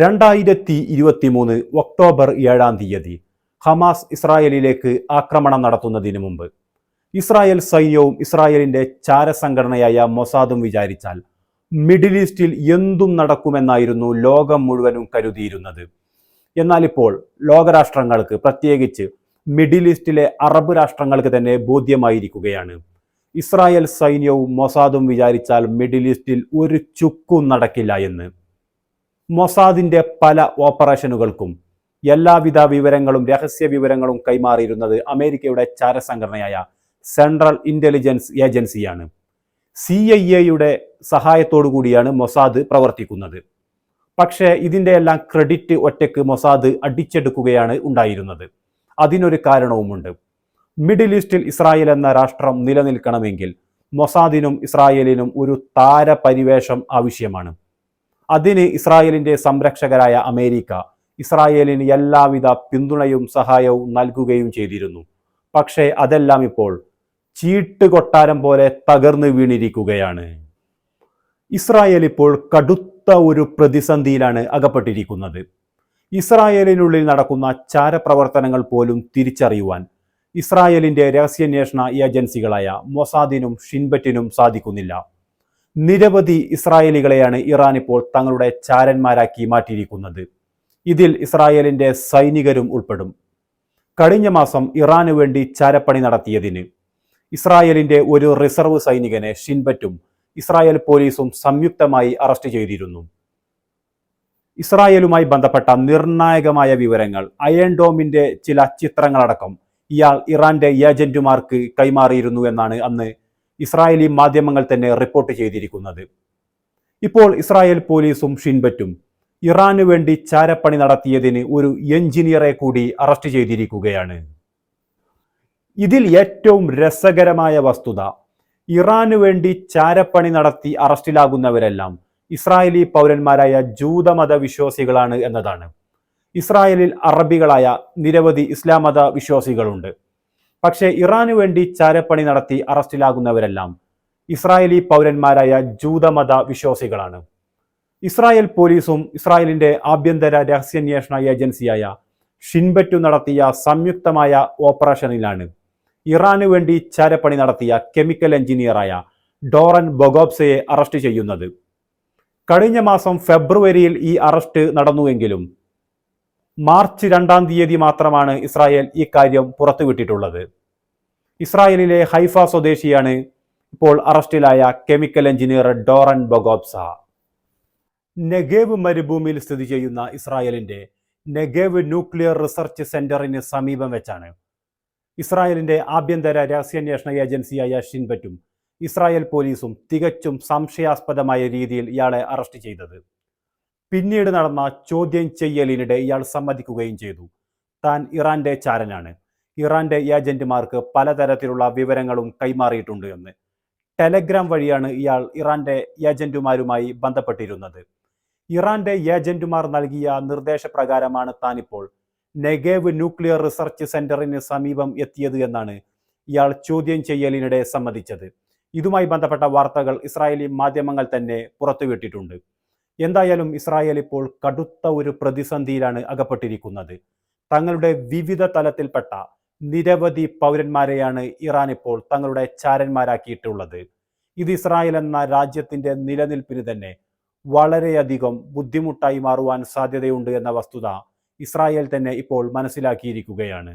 രണ്ടായിരത്തി ഇരുപത്തി മൂന്ന് ഒക്ടോബർ ഏഴാം തീയതി ഹമാസ് ഇസ്രായേലിലേക്ക് ആക്രമണം നടത്തുന്നതിന് മുമ്പ്. ഇസ്രായേൽ സൈന്യവും ഇസ്രായേലിന്റെ ചാരസംഘടനയായ മൊസാദും വിചാരിച്ചാൽ മിഡിൽ ഈസ്റ്റിൽ എന്തും നടക്കുമെന്നായിരുന്നു ലോകം മുഴുവനും കരുതിയിരുന്നത്. എന്നാൽ ഇപ്പോൾ ലോകരാഷ്ട്രങ്ങൾക്ക് പ്രത്യേകിച്ച് മിഡിൽ ഈസ്റ്റിലെ അറബ് രാഷ്ട്രങ്ങൾക്ക് തന്നെ ബോധ്യമായിരിക്കുകയാണ്. ഇസ്രായേൽ സൈന്യവും മൊസാദും വിചാരിച്ചാൽ മിഡിൽ ഈസ്റ്റിൽ ഒരു ചുക്കും നടക്കില്ല എന്ന്. മൊസാദിന്റെ പല ഓപ്പറേഷനുകൾക്കും എല്ലാവിധ വിവരങ്ങളും രഹസ്യ വിവരങ്ങളും കൈമാറിയിരുന്നത് അമേരിക്കയുടെ ചാരസംഘടനയായ സെൻട്രൽ ഇന്റലിജൻസ് ഏജൻസിയാണ്. സി ഐ എയുടെ സഹായത്തോടു കൂടിയാണ് മൊസാദ് പ്രവർത്തിക്കുന്നത്. പക്ഷേ ഇതിന്റെ എല്ലാം ക്രെഡിറ്റ് ഒറ്റയ്ക്ക് മൊസാദ് അടിച്ചെടുക്കുകയാണ് ഉണ്ടായിരുന്നത്. അതിനൊരു കാരണവുമുണ്ട്. മിഡിൽ ഈസ്റ്റിൽ ഇസ്രായേൽ എന്ന രാഷ്ട്രം നിലനിൽക്കണമെങ്കിൽ മൊസാദിനും ഇസ്രായേലിനും ഒരു താരപരിവേഷം ആവശ്യമാണ്. അതിന് ഇസ്രായേലിന്റെ സംരക്ഷകരായ അമേരിക്ക ഇസ്രായേലിന് എല്ലാവിധ പിന്തുണയും സഹായവും നൽകുകയും ചെയ്തിരുന്നു. പക്ഷേ അതെല്ലാം ഇപ്പോൾ ചീട്ട് കൊട്ടാരം പോലെ തകർന്നു വീണിരിക്കുകയാണ്. ഇസ്രായേൽ ഇപ്പോൾ കടുത്ത ഒരു പ്രതിസന്ധിയിലാണ് അകപ്പെട്ടിരിക്കുന്നത്. ഇസ്രായേലിനുള്ളിൽ നടക്കുന്ന ചാരപ്രവർത്തനങ്ങൾ പോലും തിരിച്ചറിയുവാൻ ഇസ്രായേലിന്റെ രഹസ്യാന്വേഷണ ഏജൻസികളായ മൊസാദിനും ഷിൻബറ്റിനും സാധിക്കുന്നില്ല. നിരവധി ഇസ്രായേലികളെയാണ് ഇറാൻ ഇപ്പോൾ തങ്ങളുടെ ചാരന്മാരാക്കി മാറ്റിയിരിക്കുന്നത്. ഇതിൽ ഇസ്രായേലിന്റെ സൈനികരും ഉൾപ്പെടും. കഴിഞ്ഞ മാസം ഇറാന് വേണ്ടി ചാരപ്പണി നടത്തിയതിന് ഇസ്രായേലിന്റെ ഒരു റിസർവ് സൈനികനെ ഷിൻബറ്റും ഇസ്രായേൽ പോലീസും സംയുക്തമായി അറസ്റ്റ് ചെയ്തിരുന്നു. ഇസ്രായേലുമായി ബന്ധപ്പെട്ട നിർണായകമായ വിവരങ്ങൾ അയൺ ഡോമിന്റെ ചില ചിത്രങ്ങളടക്കം ഇയാൾ ഇറാന്റെ ഏജന്റുമാർക്ക് കൈമാറിയിരുന്നു എന്നാണ് അന്ന് ഇസ്രായേലി മാധ്യമങ്ങൾ തന്നെ റിപ്പോർട്ട് ചെയ്തിരിക്കുന്നത്. ഇപ്പോൾ ഇസ്രായേൽ പോലീസും ഷിൻബറ്റും ഇറാനു വേണ്ടി ചാരപ്പണി നടത്തിയതിന് ഒരു എഞ്ചിനീയറെ കൂടി അറസ്റ്റ് ചെയ്തിരിക്കുകയാണ്. ഇതിൽ ഏറ്റവും രസകരമായ വസ്തുത ഇറാനു വേണ്ടി ചാരപ്പണി നടത്തി അറസ്റ്റിലാകുന്നവരെല്ലാം ഇസ്രായേലി പൗരന്മാരായ ജൂതമത വിശ്വാസികളാണ് എന്നതാണ്. ഇസ്രായേലിൽ അറബികളായ നിരവധി ഇസ്ലാം മത വിശ്വാസികളുണ്ട്. പക്ഷേ ഇറാനു വേണ്ടി ചാരപ്പണി നടത്തി അറസ്റ്റിലാകുന്നവരെല്ലാം ഇസ്രായേലി പൗരന്മാരായ ജൂതമത വിശ്വാസികളാണ്. ഇസ്രായേൽ പോലീസും ഇസ്രായേലിന്റെ ആഭ്യന്തര രഹസ്യാന്വേഷണ ഏജൻസിയായ ഷിൻബറ്റു നടത്തിയ സംയുക്തമായ ഓപ്പറേഷനിലാണ് ഇറാനു വേണ്ടി ചാരപ്പണി നടത്തിയ കെമിക്കൽ എഞ്ചിനീയറായ ഡോറൻ ബൊഗോബ്സയെ അറസ്റ്റ് ചെയ്യുന്നത്. കഴിഞ്ഞ മാസം ഫെബ്രുവരിയിൽ ഈ അറസ്റ്റ് നടന്നുവെങ്കിലും മാർച്ച് രണ്ടാം തീയതി മാത്രമാണ് ഇസ്രായേൽ ഇക്കാര്യം കാര്യം പുറത്തുവിട്ടിട്ടുള്ളത്. ഇസ്രായേലിലെ ഹൈഫ സ്വദേശിയാണ് ഇപ്പോൾ അറസ്റ്റിലായ കെമിക്കൽ എഞ്ചിനീയർ ഡോറൻ ബൊഗോബ്സ. നെഗേവ് മരുഭൂമിയിൽ സ്ഥിതി ചെയ്യുന്ന ഇസ്രായേലിന്റെ നെഗേവ് ന്യൂക്ലിയർ റിസർച്ച് സെന്ററിന് സമീപം വെച്ചാണ്. ഇസ്രായേലിന്റെ ആഭ്യന്തര രഹസ്യാന്വേഷണ ഏജൻസിയായ ഷിൻബറ്റും ഇസ്രായേൽ പോലീസും തികച്ചും സംശയാസ്പദമായ രീതിയിൽ ഇയാളെ അറസ്റ്റ് ചെയ്തത്. പിന്നീട് നടന്ന ചോദ്യം ചെയ്യലിനിടെ ഇയാൾ സമ്മതിക്കുകയും ചെയ്തു. താൻ ഇറാന്റെ ചാരനാണ്. ഇറാന്റെ ഏജന്റുമാർക്ക് പലതരത്തിലുള്ള വിവരങ്ങളും കൈമാറിയിട്ടുണ്ട് എന്ന്. ടെലഗ്രാം വഴിയാണ് ഇയാൾ ഇറാന്റെ ഏജന്റുമാരുമായി ബന്ധപ്പെട്ടിരുന്നത്. ഇറാന്റെ ഏജന്റുമാർ നൽകിയ നിർദ്ദേശപ്രകാരമാണ് താനിപ്പോൾ നെഗേവ് ന്യൂക്ലിയർ റിസർച്ച് സെന്ററിന് സമീപം എത്തിയത് എന്നാണ് ഇയാൾ ചോദ്യം ചെയ്യലിനിടെ സമ്മതിച്ചത്. ഇതുമായി ബന്ധപ്പെട്ട വാർത്തകൾ ഇസ്രായേലി മാധ്യമങ്ങൾ തന്നെ പുറത്തുവിട്ടിട്ടുണ്ട്. എന്തായാലും ഇസ്രായേൽ ഇപ്പോൾ കടുത്ത ഒരു പ്രതിസന്ധിയിലാണ് അകപ്പെട്ടിരിക്കുന്നത്. തങ്ങളുടെ വിവിധ തലത്തിൽപ്പെട്ട നിരവധി പൗരന്മാരെയാണ് ഇറാൻ ഇപ്പോൾ തങ്ങളുടെ ചാരന്മാരാക്കിയിട്ടുള്ളത്. ഇത് ഇസ്രായേൽ എന്ന രാജ്യത്തിന്റെ നിലനിൽപ്പിന് തന്നെ വളരെയധികം ബുദ്ധിമുട്ടായി മാറുവാൻ സാധ്യതയുണ്ട് എന്ന വസ്തുത ഇസ്രായേൽ തന്നെ ഇപ്പോൾ മനസ്സിലാക്കിയിരിക്കുകയാണ്.